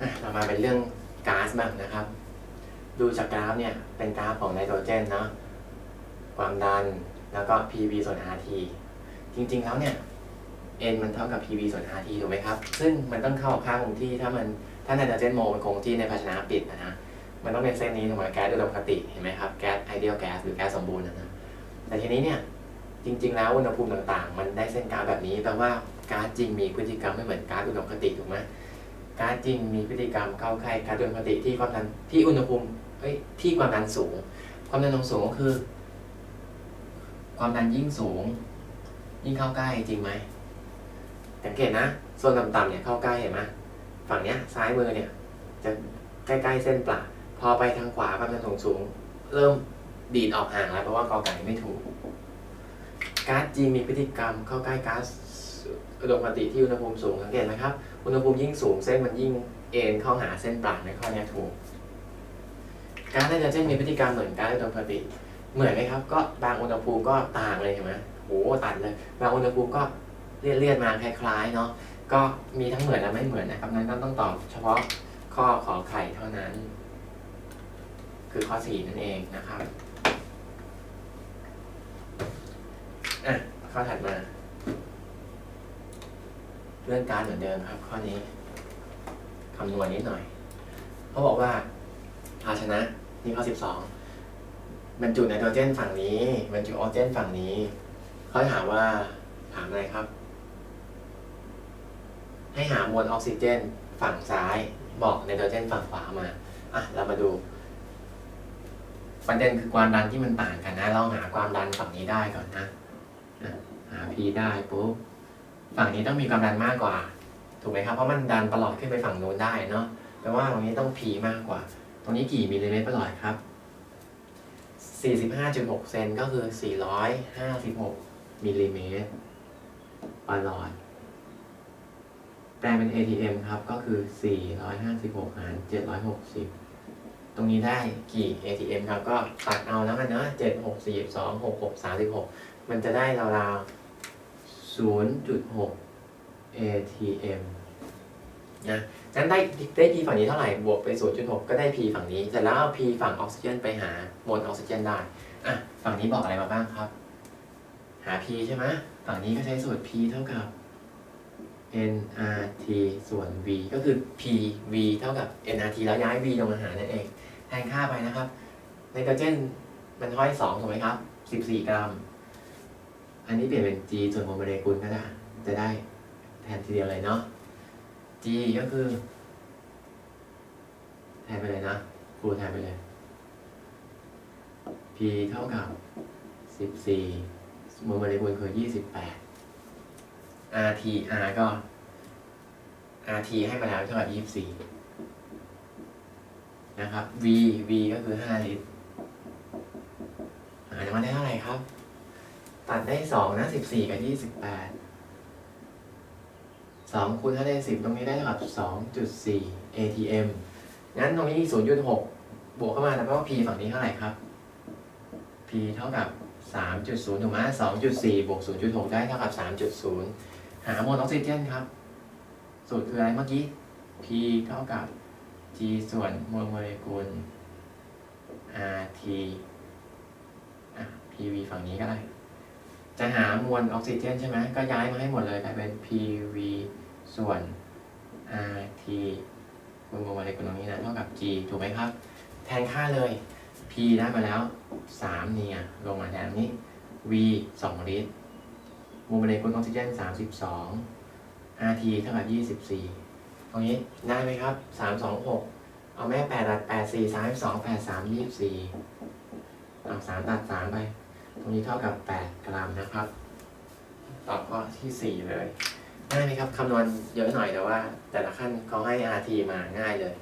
อะเรามาเป็นเรื่องก๊าซบ้างนะครับ ดูจากกราฟเนี่ยเป็นกราฟของไนโตรเจนเนาะความดันแล้วก็ PV ส่วน RT จริงๆแล้วเนี่ย N มันเท่ากับ PV ส่วน RT ถูกไหมครับ ซึ่งมันต้องเข้าค่าคงที่ถ้ามันถ้าไนโตรเจนโมมันคงที่ในภาชนะปิดนะนะมันต้องเป็นเส้นนี้ถูกไหมแก๊สโดยปกติเห็นไหมครับแก๊สไอเดียลแก๊สหรือแก๊สสมบูรณ์นะแต่ทีนี้เนี่ยจริง ๆ แล้วอุณหภูมิต่างๆ มันได้เส้นกราฟแบบนี้แปลว่าก๊าซจริงมีพฤติกรรมไม่เหมือนก๊าซอุณหภูมิปกติถูกไหม ก๊าซจริงมีพฤติกรรมเข้าใกล้ก๊าซโดยปกติที่ความดันที่อุณหภูมิเอ้ยที่ความดันสูง ความดันสูงก็คือ ความดันยิ่งสูง ยิ่งเข้าใกล้จริงไหมสังเกตนะส่วนต่ำๆเนี่ยเข้าใกล้เห็นไหมฝั่งเนี้ยซ้ายมือเนี่ยจะใกล้ๆเส้นปลาพอไปทางขวาความดันสูงสูง เริ่มดีดออกห่างแล้วเพราะว่ากอไก่ไม่ถูก ก๊าซจริงมีพฤติกรรมเข้าใกล้ก๊าซ อุดมปกติที่อุณหภูมิสูงสังเกตไหมครับ อุณหภูมิยิ่งสูงเส้นมันยิ่งเอ็นเข้าหาเส้นปลายในข้อนี้ถูกการไนโตรเจนมีพฤติกรรมเหมือนการไนโตรปกติ เหมือนไหมครับ ก็บางอุณหภูมิก็ต่างเลยเห็นไหมโหตัดเลย บางอุณหภูมิก็เลียดเลียดๆมาคล้ายๆเนาะก็มีทั้งเหมือนและไม่เหมือนนะครับนั้นก็ต้องตอบเฉพาะข้อขอไข่เท่านั้น คือข้อสี่นั่นเองนะครับอะข้อถัดมา เรื่องการเหมือนเดิมครับ ข้อนี้คำนวณนิดหน่อยเขาบอกว่าภาชนะนี่ข้อ 12บรรจุไนโตรเจนฝั่งนี้บรรจุออกซิเจนฝั่งนี้เขาถามว่าถามอะไรครับ ให้หามวลออกซิเจนฝั่งซ้าย บอกไนโตรเจนฝั่งขวามาอะเรามาดูประเด็นคือความดันที่มันต่างกันนะลองหาความดันฝั่งนี้ได้ก่อนนะอะหา P ได้ปุ๊บ ฝั่งนี้ต้องมีความดันมากกว่า ถูกไหมครับ เพราะมันดันประหลอดขึ้นไปฝั่งโน้นได้เนาะแปลว่าตรงนี้ต้อง P มากกว่า ตรงนี้กี่มิลลิเมตรประหลอดครับ 45.6 เซนก็คือ 456 มิลลิเมตรประหลอด แปลเป็น ATM ครับ ก็คือ 456หาร760 ตรงนี้ได้กี่ ATM ครับ ก็ตัดเอาแล้วกันเนาะ7 6 4 2 6 6 36 มันจะได้ราวๆ 0.6 ATM นะงั้นได้ได้ P ฝั่งนี้เท่าไหร่ บวกไป 0.6 ก็ได้ P ฝั่งนี้ เสร็จแล้วเอา P ฝั่งออกซิเจนไปหาโมวลออกซิเจนได้ อะ ฝั่งนี้บอกอะไรมาบ้างครับ หา P ใช่ไหมฝั่งนี้ก็ใช้สูตร P เท่ากับ nRT ส่วน V ก็คือ PV เท่ากับ nRT แล้วย้าย V ลงมาหารนั่นเอง แทนค่าไปนะครับไนโตรเจนมันห้อย2ถูกไหมครับ 14 กรัม อันนี้เปลี่ยนเป็น G ส่วนโมเลกุลก็ได้จะได้แทนทีเดียวเลยเนาะ G ก็คือ แทนไปเลยนะครูแทนไปเลย P เท่ากับ 14โมเลกุลคือ 28 RT R ก็ RT ให้มาแล้วเท่ากับ 24 นะครับ V V ก็คือ 5 ลิตรหามาได้เท่าไหร่ครับ ตัดได้2นะ14กับ28 2คูณ5ได้10ตรงนี้ได้เท่ากับ2.4 ATM งั้นตรงนี้0.6บวกเข้ามาแล้วก็ P ฝั่งนี้เท่าไหร่ครับ P เท่ากับ3.0ถูกไหม2.4บวก0.6ได้เท่ากับ3.0หาโมลออกซิเจนครับ สูตรคืออะไรเมื่อกี้ P เท่ากับ G ส่วนมวลโมเลกุล RT อะ PV ฝั่งนี้ก็ได้ จะหามวลออกซิเจนใช่ไหมก็ย้ายมาให้หมดเลยกลายเป็น PV ส่วน RT มวลโมเลกุลตรงนี้นะเท่ากับ G ถูกไหมครับ แทนค่าเลย P ได้มาแล้ว 3 เนี่ยลงมาแทนนี้ V 2 ลิตรโมเลกุลออกซิเจน 32 RT เท่ากับ 24 ตรงนี้ได้ไหมครับ 326 เอาแม่8ตัด8 4 32 8 3 24เอา3ตัด 3 ไป ตรงนี้เท่ากับ 8 กรัมนะครับ ตอบข้อที่ 4 เลย ง่ายไหมครับคำนวณเยอะหน่อยแต่ว่า แต่ละขั้นเขาให้ RT มาง่ายเลย